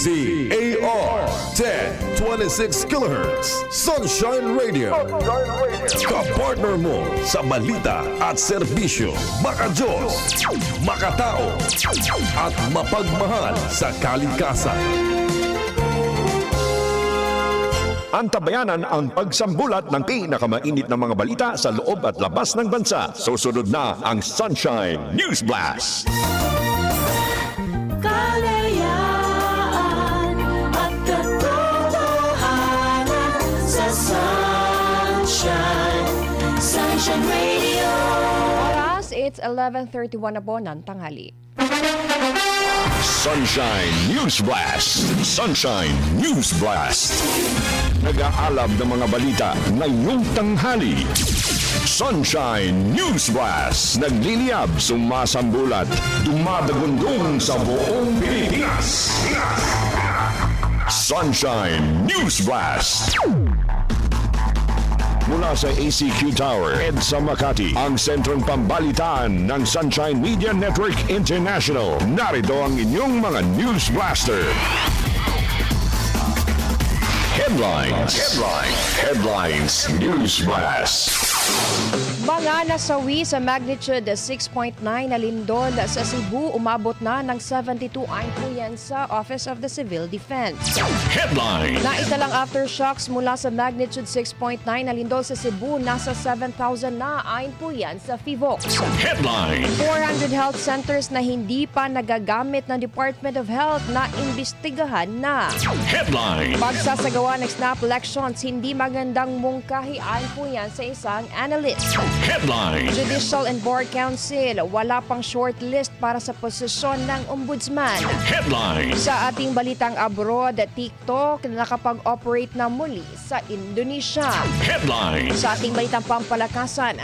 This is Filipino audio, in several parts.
DZAR 1026 kHz Sunshine Radio Kapartner mo sa balita at serbisyo Makajos, makatao at mapagmahal sa kalikasan Antabayanan ang pagsambulat ng pinakamainit na mga balita sa loob at labas ng bansa. Susunod na ang Sunshine News Blast. Sunshine Radio. Oras, it's 11.31 na po ng tanghali. Sunshine News Blast. Sunshine News Blast. Nag-aalab ng mga balita ngayong tanghali. Sunshine News Blast. Nagliliyab, sumasambulat, dumadagundong sa buong Pilipinas. Sunshine News Blast. Mula sa ACQ Tower, EDSA Makati, ang sentrong pambalitaan ng Sunshine Media Network International. Narito ang inyong mga News Blaster. Headlines. Headlines. Headlines. News Blast. Mga nasawi sa magnitude 6.9 na lindol sa Cebu umabot na ng 72 ayon po yan sa Office of the Civil Defense. Headlines. Naitalang aftershocks mula sa magnitude 6.9 na lindol sa Cebu nasa 7,000 na ayon po yan sa FIVOX. Headline. 400 health centers na hindi pa nagagamit ng Department of Health na imbestigahan na. Headline. Pagsasagawa ng snap elections, hindi magandang mungkahi ayon po yan sa isang analyst. Headline. Judicial and Board Council, wala pang shortlist para sa posisyon ng ombudsman. Headline. Sa ating balitang abroad, TikTok nakapag-operate na muli sa Indonesia. Headline. Sa ating balitang pampalakasan,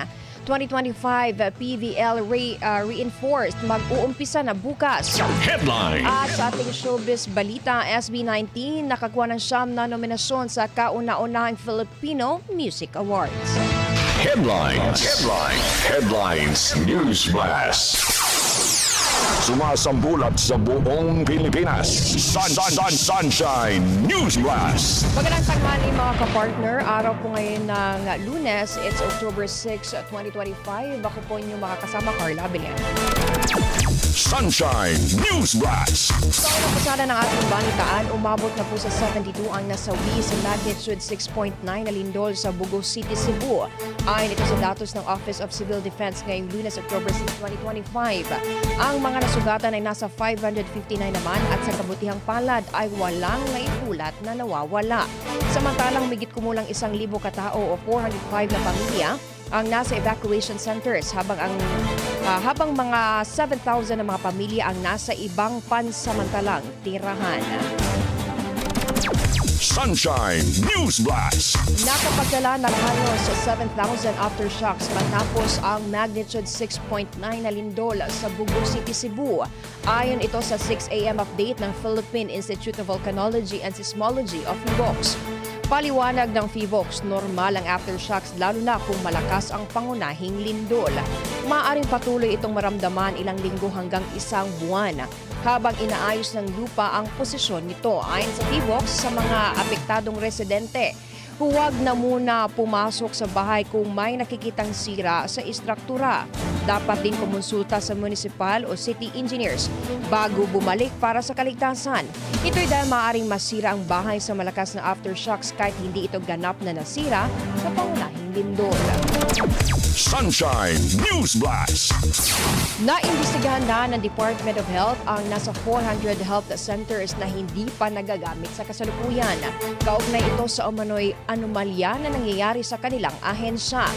2025 PVL re, uh, reinforced mag-uumpisa na bukas. Headline. At sa ating showbiz balita, SB19 nakakuha ng siyam na nominasyon sa kauna-unahang Filipino Music Awards. Headlines. Headlines. Headlines. News Blast. Sumasambulat sa buong Pilipinas. Sun, sun, sun, Sunshine News Blast. Magandang tanghali mga kapartner. Araw po ngayon ng lunes. It's October 6, 2025. Ako po inyong makakasama, Carla Belen. Sunshine News Blast. Sa pasada ng ating balitaan, umabot na po sa 72 ang nasawi sa magnitude 6.9 na lindol sa Bugo City, Cebu. Ayon ito sa datos ng Office of Civil Defense ngayong lunes, October 6, 2025. Ang mga nasugatan ay nasa 559 naman at sa kabutihang palad ay walang naipulat na nawawala. Samantalang migit kumulang isang libo katao o 405 na pamilya ang nasa evacuation centers habang ang ah, habang mga 7,000 na mga pamilya ang nasa ibang pansamantalang tirahan. Sunshine News Blast. Nakapagdala ng halos 7,000 aftershocks matapos ang magnitude 6.9 na lindol sa Bugo City, Cebu. Ayon ito sa 6 a.m. update ng Philippine Institute of Volcanology and Seismology of FIVOX. Paliwanag ng FIVOX, normal ang aftershocks lalo na kung malakas ang pangunahing lindol. Maaring patuloy itong maramdaman ilang linggo hanggang isang buwan habang inaayos ng lupa ang posisyon nito. Ayon sa FIVOX, sa mga apektadong residente, huwag na muna pumasok sa bahay kung may nakikitang sira sa istruktura. Dapat din kumonsulta sa municipal o city engineers bago bumalik para sa kaligtasan. Ito'y dahil maaaring masira ang bahay sa malakas na aftershocks kahit hindi ito ganap na nasira sa pangunahing lindol. Sunshine News Blast. Naimbestigahan na ng Department of Health ang nasa 400 health centers na hindi pa nagagamit sa kasalukuyan. Kaugnay ito sa umano'y anomalya na nangyayari sa kanilang ahensya.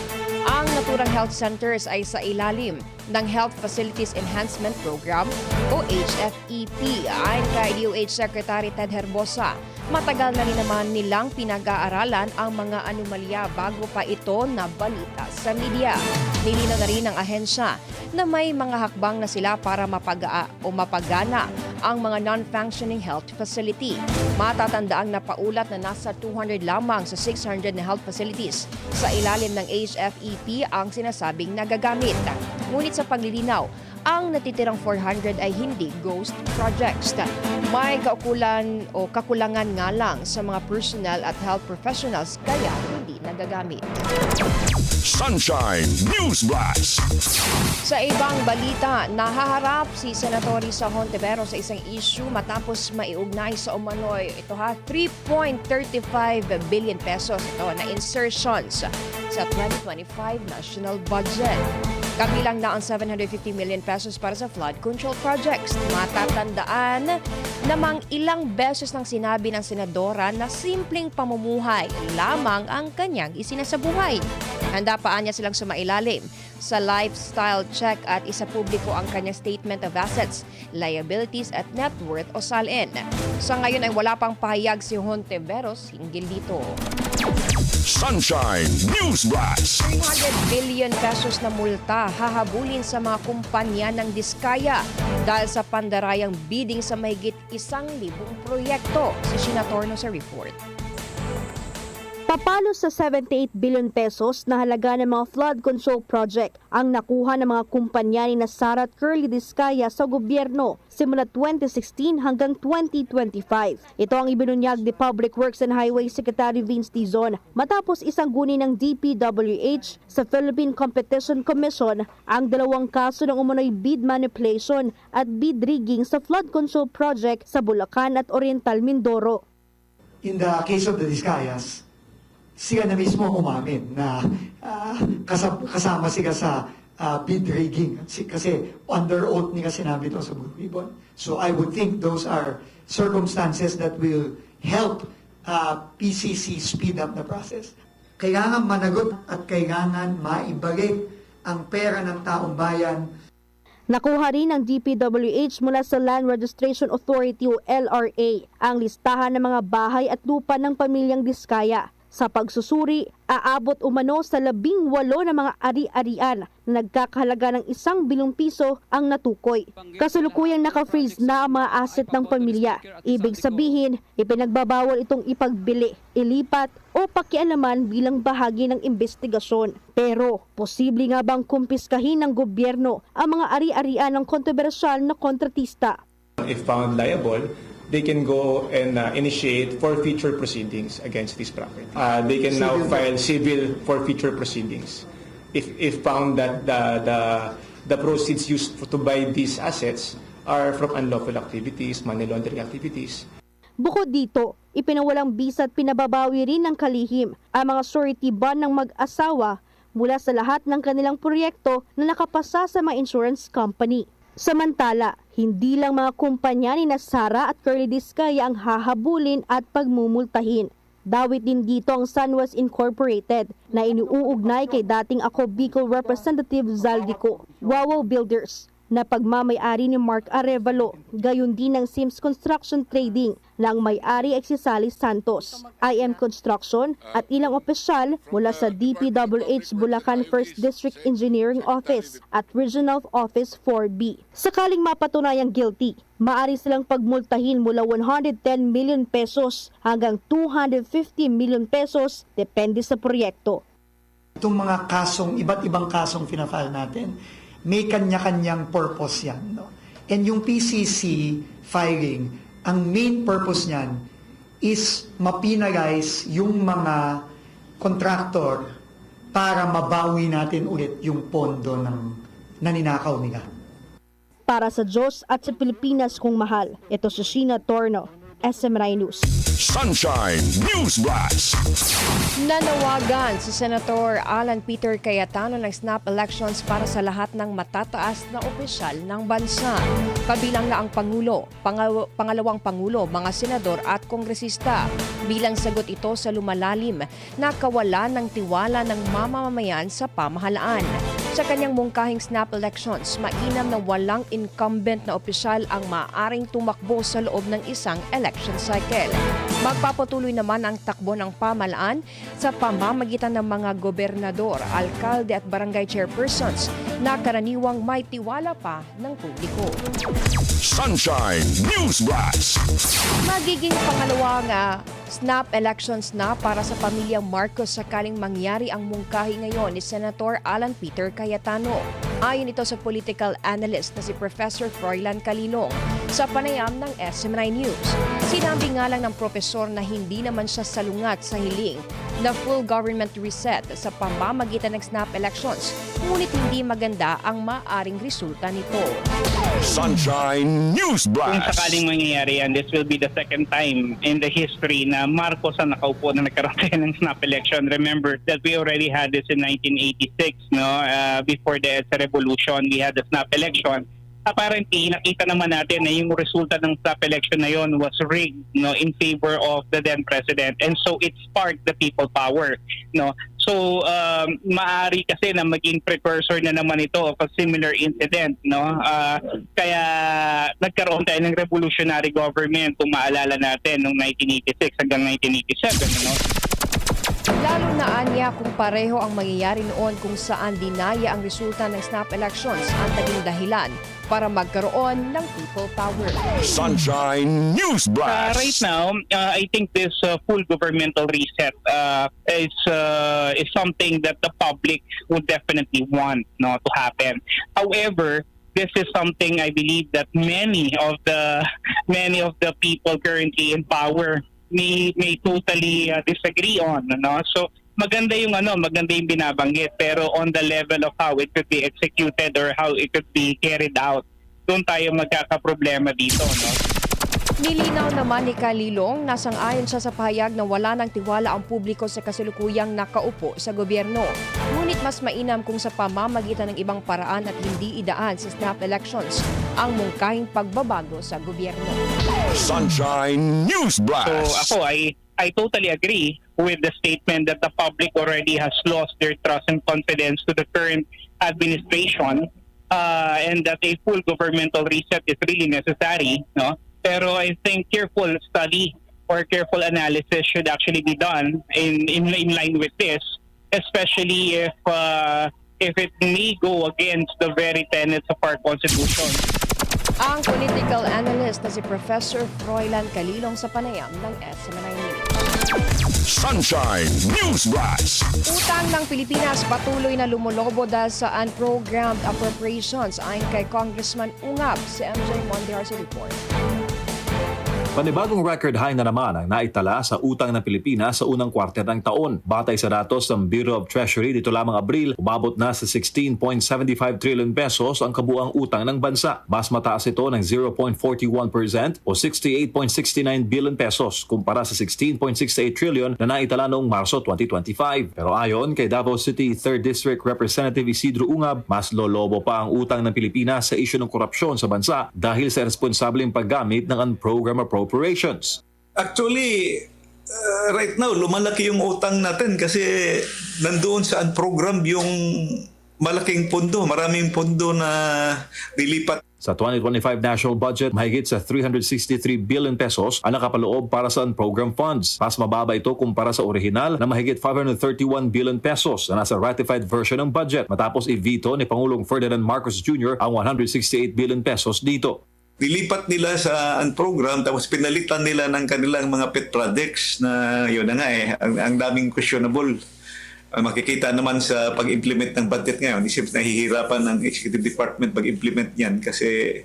Ang naturang health centers ay sa ilalim ng Health Facilities Enhancement Program o HFEP. Ayon kay DOH Secretary Ted Herbosa, matagal na rin naman nilang pinag-aaralan ang mga anomalya bago pa ito nabalita sa media. Nilinaw na rin ng ahensya na may mga hakbang na sila para mapaga o mapagana ang mga non-functioning health facility. Matatandaang napaulat na nasa 200 lamang sa 600 na health facilities sa ilalim ng HFEP ang sinasabing nagagamit. Ngunit sa paglilinaw, Ang natitirang 400 ay hindi ghost projects. May kaukulan o kakulangan nga lang sa mga personnel at health professionals kaya hindi nagagamit. Sunshine News Blast. Sa ibang balita, nahaharap si Senator Risa Hontevero sa isang issue matapos maiugnay sa umano'y ito ha, 3.35 billion pesos ito na insertions sa 2025 national budget. Kabilang na ang 750 million pesos para sa flood control projects. Matatandaan namang ilang beses nang sinabi ng senadora na simpleng pamumuhay lamang ang kanyang isinasabuhay. Handa pa niya silang sumailalim sa lifestyle check at isa publiko ang kanyang statement of assets, liabilities at net worth o SALN. Sa ngayon ay wala pang pahayag si Honteveros hinggil dito. Sunshine News Blast. 300 billion pesos na multa hahabulin sa mga kumpanya ng Diskaya dahil sa pandarayang bidding sa mahigit isang libong proyekto. Si Sheena Torno sa report. Papalo sa 78 billion pesos na halaga ng mga flood control project ang nakuha ng mga kumpanya ni Sara at Curly Discaya sa gobyerno simula 2016 hanggang 2025. Ito ang ibinunyag ni Public Works and Highway Secretary Vince Dizon matapos isang guni ng DPWH sa Philippine Competition Commission ang dalawang kaso ng umano'y bid manipulation at bid rigging sa flood control project sa Bulacan at Oriental Mindoro. in the case of the Discayas, sila na mismo umamin na ah, kasam- kasama sila sa ah, bid rigging. Si- Kasi under oath nila sinabi ito sa Blue Ribbon. So I would think those are circumstances that will help ah, PCC speed up the process. Kailangan managot at kailangan maibalik ang pera ng taong bayan Nakuha rin ng DPWH mula sa Land Registration Authority o LRA ang listahan ng mga bahay at lupa ng pamilyang Diskaya. Sa pagsusuri, aabot umano sa labing walo ng mga ari-arian na nagkakahalaga ng isang bilyong piso ang natukoy. Kasalukuyang naka-freeze na ang mga asset ng pamilya. Ibig sabihin, ipinagbabawal itong ipagbili, ilipat o pakialaman bilang bahagi ng investigasyon. Pero, posible nga bang kumpiskahin ng gobyerno ang mga ari-arian ng kontrobersyal na kontratista? If found liable, they can go and uh, initiate forfeiture proceedings against this property. Uh, they can now file civil forfeiture proceedings. If, if found that the, the, the proceeds used for, to buy these assets are from unlawful activities, money laundering activities, Bukod dito, ipinawalang bisa at pinababawi rin ng kalihim ang mga surety bond ng mag-asawa mula sa lahat ng kanilang proyekto na nakapasa sa mga insurance company. Samantala, hindi lang mga kumpanya ni Sara at Curly Discaya ang hahabulin at pagmumultahin. Dawit din dito ang Sunwest Incorporated na iniuugnay kay dating ako Bicol Representative Zaldico, Wawaw Builders, na pagmamayari ni Mark Arevalo, gayon din ng Sims Construction Trading ang may-ari ay Sally Santos, IM Construction at ilang opisyal mula sa DPWH Bulacan 1st District Engineering Office at Regional Office 4B. Sakaling mapatunayang guilty, maaari silang pagmultahin mula 110 million pesos hanggang 250 million pesos depende sa proyekto. itong mga kasong, iba't ibang kasong finafile natin, may kanya-kanyang purpose yan. No? And yung PCC filing, ang main purpose niyan is mapinalize yung mga contractor para mabawi natin ulit yung pondo ng naninakaw nila. Para sa Diyos at sa Pilipinas kung mahal, ito si Sheena Torno, SMRI News. Sunshine News Blast. Nanawagan si Senator Alan Peter Cayetano ng snap elections para sa lahat ng matataas na opisyal ng bansa. Kabilang na ang Pangulo, pangal- pangalawang Pangulo, mga senador at kongresista. Bilang sagot ito sa lumalalim na kawalan ng tiwala ng mamamayan sa pamahalaan. Sa kanyang mungkahing snap elections, mainam na walang incumbent na opisyal ang maaring tumakbo sa loob ng isang election cycle. Magpapatuloy naman ang takbo ng pamalaan sa pamamagitan ng mga gobernador, alkalde at barangay chairpersons na karaniwang may tiwala pa ng publiko. Sunshine News Blast. Magiging pangalawang ah, Snap elections na para sa pamilyang Marcos sakaling mangyari ang mungkahi ngayon ni Senator Alan Peter Cayetano. Ayon ito sa political analyst na si Professor Froilan Calilong sa panayam ng SM9 News. Sinabi nga lang ng profesor na hindi naman siya salungat sa hiling na full government reset sa pamamagitan ng snap elections, ngunit hindi maganda ang maaring resulta nito. Sunshine News kung Blast. sakaling mangyayari yan, this will be the second time in the history na Marcos ang nakaupo na nagkaroon tayo ng snap election. Remember that we already had this in 1986, no? Uh, before the EDSA revolution, we had the snap election. Apparently, nakita naman natin na yung resulta ng snap election na yon was rigged no, in favor of the then president. And so it sparked the people power. No? So, um, maari kasi na maging precursor na naman ito of a similar incident. No? Ah, kaya nagkaroon tayo ng revolutionary government kung maalala natin noong 1986 hanggang 1987. No? Lalo na anya kung pareho ang mangyayari noon kung saan dinaya ang resulta ng snap elections ang naging dahilan para magkaroon ng people power. Sunshine News Uh, Blast. right now, uh, I think this uh, full governmental reset uh, is uh, is something that the public would definitely want no, to happen. However, this is something I believe that many of the many of the people currently in power may may totally uh, disagree on. No? So maganda yung ano, maganda yung binabanggit pero on the level of how it could be executed or how it could be carried out, doon tayo magkakaproblema dito. No? Nilinaw naman ni Kalilong na sang-ayon siya sa pahayag na wala ng tiwala ang publiko sa kasalukuyang nakaupo sa gobyerno. Ngunit mas mainam kung sa pamamagitan ng ibang paraan at hindi idaan sa snap elections ang mungkahing pagbabago sa gobyerno. Sunshine News So Blast. ako, I, I totally agree with the statement that the public already has lost their trust and confidence to the current administration uh, and that a full governmental reset is really necessary. No? Pero I think careful study or careful analysis should actually be done in, in, in line with this, especially if uh, if it may go against the very tenets of our Constitution. Ang political analyst na si Professor Froilan Calilong sa panayam ng SMNI News. Sunshine News Blast. Utang ng Pilipinas patuloy na lumulobo dahil sa unprogrammed appropriations ayon kay Congressman Ungab si MJ Mondejar sa report. Panibagong record high na naman ang naitala sa utang ng Pilipinas sa unang kwarter ng taon. Batay sa datos ng Bureau of Treasury dito lamang Abril, umabot na sa 16.75 trillion pesos ang kabuang utang ng bansa. Mas mataas ito ng 0.41% o 68.69 billion pesos kumpara sa 16.68 trillion na naitala noong Marso 2025. Pero ayon kay Davao City 3rd District Representative Isidro Ungab, mas lolobo pa ang utang ng Pilipinas sa isyu ng korupsyon sa bansa dahil sa responsableng paggamit ng unprogrammed appropriations. Actually, uh, right now, lumalaki yung utang natin kasi nandoon sa program yung malaking pondo, maraming pondo na nilipat Sa 2025 national budget, mahigit sa 363 billion pesos ang nakapaloob para sa program funds. Mas mababa ito kumpara sa orihinal na mahigit 531 billion pesos na nasa ratified version ng budget matapos i-veto ni Pangulong Ferdinand Marcos Jr. ang 168 billion pesos dito. Nilipat nila sa program tapos pinalitan nila ng kanilang mga pet projects na yun na nga eh, ang, ang daming questionable. Uh, makikita naman sa pag-implement ng budget ngayon, isip nahihirapan ng executive department pag-implement niyan kasi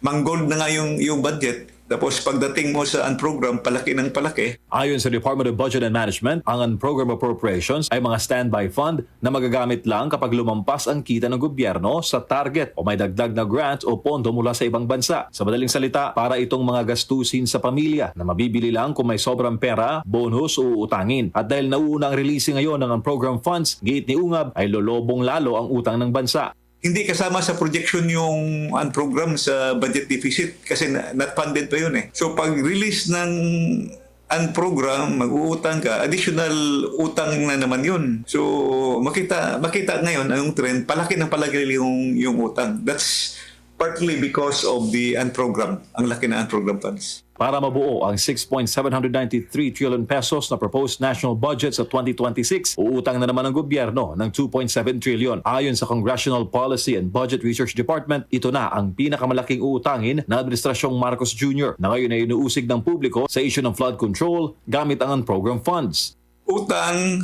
mangold na nga yung, yung budget. Tapos pagdating mo sa unprogram, palaki ng palaki. Ayon sa Department of Budget and Management, ang unprogrammed appropriations ay mga standby fund na magagamit lang kapag lumampas ang kita ng gobyerno sa target o may dagdag na grant o pondo mula sa ibang bansa. Sa madaling salita, para itong mga gastusin sa pamilya na mabibili lang kung may sobrang pera, bonus o utangin. At dahil nauuna ang releasing ngayon ng unprogrammed funds, gate ni Ungab ay lolobong lalo ang utang ng bansa. Hindi kasama sa projection yung unprogram sa budget deficit kasi not funded pa yun eh. So pag-release ng unprogram, mag-uutang ka, additional utang na naman yun. So makita makita ngayon ang trend, palaki ng palaki yung, yung utang. That's partly because of the unprogrammed, ang laki na unprogrammed funds. Para mabuo ang 6.793 trillion pesos na proposed national budget sa 2026, uutang na naman ang gobyerno ng 2.7 trillion. Ayon sa Congressional Policy and Budget Research Department, ito na ang pinakamalaking uutangin ng Administrasyong Marcos Jr. na ngayon ay inuusig ng publiko sa issue ng flood control gamit ang unprogram funds. Utang,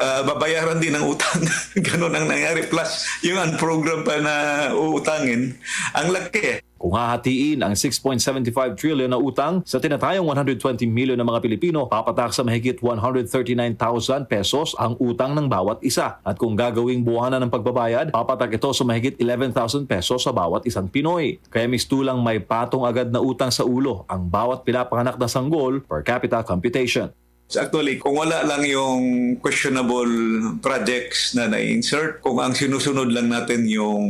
ah, babayaran din ng utang. Ganon ang nangyari. Plus, yung unprogrammed pa na uutangin, ang laki. Kung hahatiin ang 6.75 trillion na utang sa tinatayong 120 milyon ng mga Pilipino, papatak sa mahigit 139,000 pesos ang utang ng bawat isa. At kung gagawing buwanan ng pagbabayad, papatak ito sa mahigit 11,000 pesos sa bawat isang Pinoy. Kaya mistulang may patong agad na utang sa ulo ang bawat pinapanganak na sanggol per capita computation. So actually, kung wala lang yung questionable projects na na-insert, kung ang sinusunod lang natin yung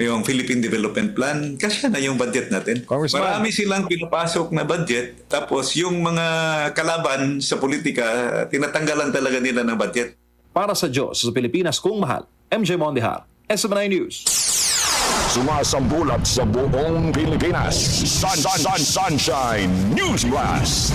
yung Philippine Development Plan, kasi na yung budget natin. Marami silang pinapasok na budget, tapos yung mga kalaban sa politika, tinatanggalan talaga nila ng budget. Para sa Diyos sa Pilipinas kung mahal, MJ Mondihar, SMNI News. Sumasambulat sa buong Pilipinas. Sun, sun, sun, sunshine News Blast.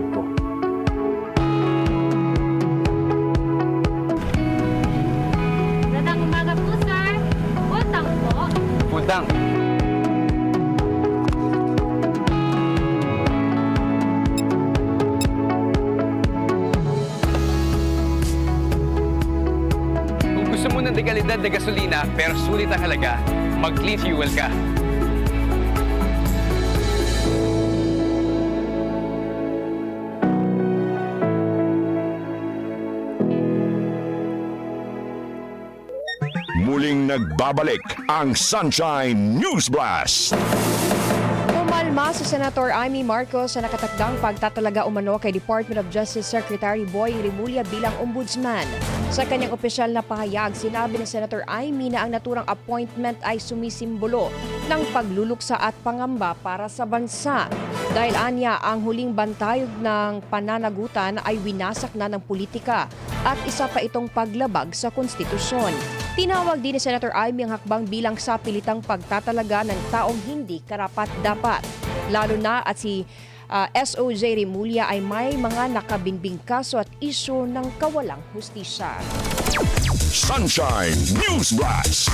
gasolina pero sulit ang halaga, mag-clean fuel ka. Muling nagbabalik ang Sunshine News Blast. Pumalma si Senator Amy Marcos sa nakatakdang pagtatalaga umano kay Department of Justice Secretary Boy Rimulya bilang ombudsman. Sa kanyang opisyal na pahayag, sinabi ni Senator Amy na ang naturang appointment ay sumisimbolo ng pagluluksa at pangamba para sa bansa. Dahil anya, ang huling bantayog ng pananagutan ay winasak na ng politika at isa pa itong paglabag sa konstitusyon. Tinawag din ni Senator Amy ang hakbang bilang sa pilitang pagtatalaga ng taong hindi karapat-dapat. Lalo na at si ah, SOJ Rimulya ay may mga nakabinbing kaso at isyo ng kawalang hustisya. Sunshine News Blast.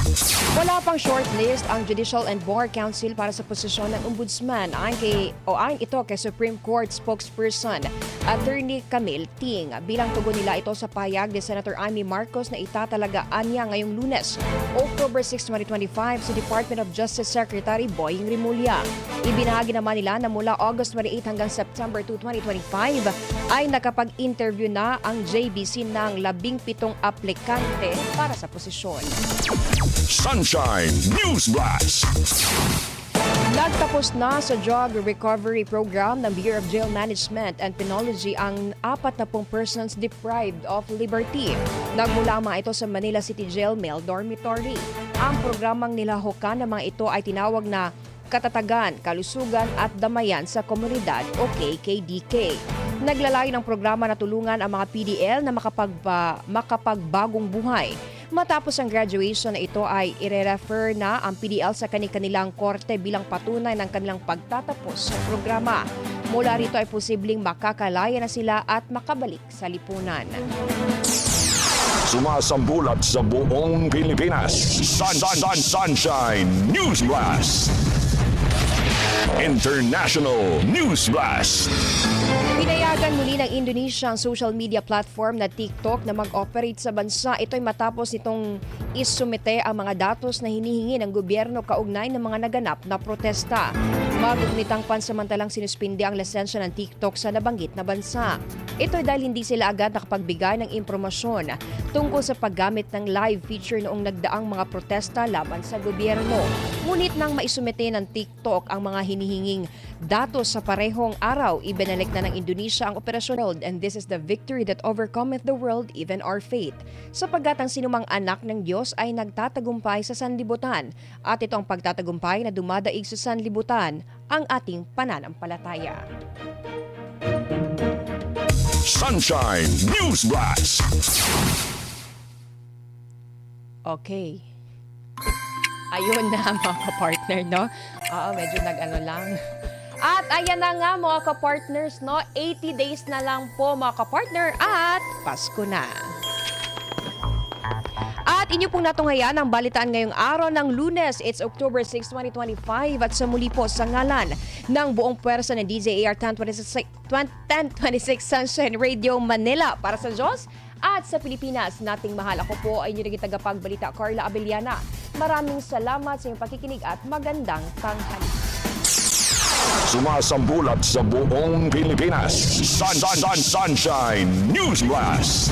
Wala pang shortlist ang Judicial and Bar Council para sa posisyon ng ombudsman. Ayon, kay, o ayon ito kay Supreme Court spokesperson Attorney Camille Ting. Bilang tugon nila ito sa payag ni Senator Amy Marcos na itatalagaan niya ngayong lunes, October 6, 2025 sa Department of Justice Secretary Boying Rimulya. Ibinahagi naman nila na mula August 28 hanggang September 2, 2025 ay nakapag-interview na ang JBC ng labing pitong aplikante para sa posisyon. Sunshine News Blast. Nagtapos na sa drug recovery program ng Bureau of Jail Management and Penology ang 40 persons deprived of liberty. Nagmula mga ito sa Manila City Jail Male Dormitory. Ang programang nilahukan ng mga ito ay tinawag na Katatagan, Kalusugan at Damayan sa Komunidad o KKDK. Naglalayo ng programa na tulungan ang mga PDL na makapagba, makapagbagong buhay. Matapos ang graduation na ito ay ire-refer na ang PDL sa kanilang korte bilang patunay ng kanilang pagtatapos sa programa. Mula rito ay posibleng makakalaya na sila at makabalik sa lipunan. Sumasambulat sa buong Pilipinas. Sun, sun, sun, sunshine News Blast. International News Blast. Pinayagan muli ng Indonesia ang social media platform na TikTok na mag-operate sa bansa. Ito ay matapos nitong isumite ang mga datos na hinihingi ng gobyerno kaugnay ng mga naganap na protesta. Magugnitang pansamantalang sinuspindi ang lisensya ng TikTok sa nabanggit na bansa. Ito dahil hindi sila agad nakapagbigay ng impormasyon tungkol sa paggamit ng live feature noong nagdaang mga protesta laban sa gobyerno. Ngunit nang maisumite ng TikTok ang mga hinihinging datos sa parehong araw, ibinalik na ng Indonesia ang operasyon world and this is the victory that overcometh the world, even our faith. Sapagat ang sinumang anak ng Diyos ay nagtatagumpay sa sanlibutan at ito ang pagtatagumpay na dumadaig sa sanlibutan ang ating pananampalataya. Sunshine News Blast. Okay. Ayun na mga kapartner, no? Oo, medyo nag-ano lang. At ayan na nga mga kapartners, no? 80 days na lang po mga kapartner at Pasko na. At inyo pong natunghayan ang balitaan ngayong araw ng lunes. It's October 6, 2025 at sa muli po sa ngalan ng buong pwersa ng DZAR 1026, 1026 Sunshine Radio Manila para sa Diyos at sa Pilipinas. Nating mahal ako po ay naging tagapagbalita Carla Abellana. Maraming salamat sa inyong pakikinig at magandang tanghali. Sumasambulat sa buong Pilipinas. Sun, sun, sun, Sunshine News Blast.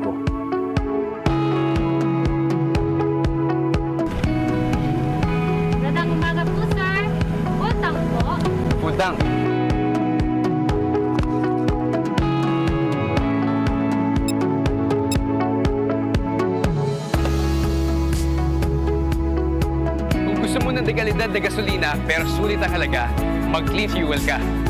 na gasolina pero sulit ang halaga, mag-clean fuel ka.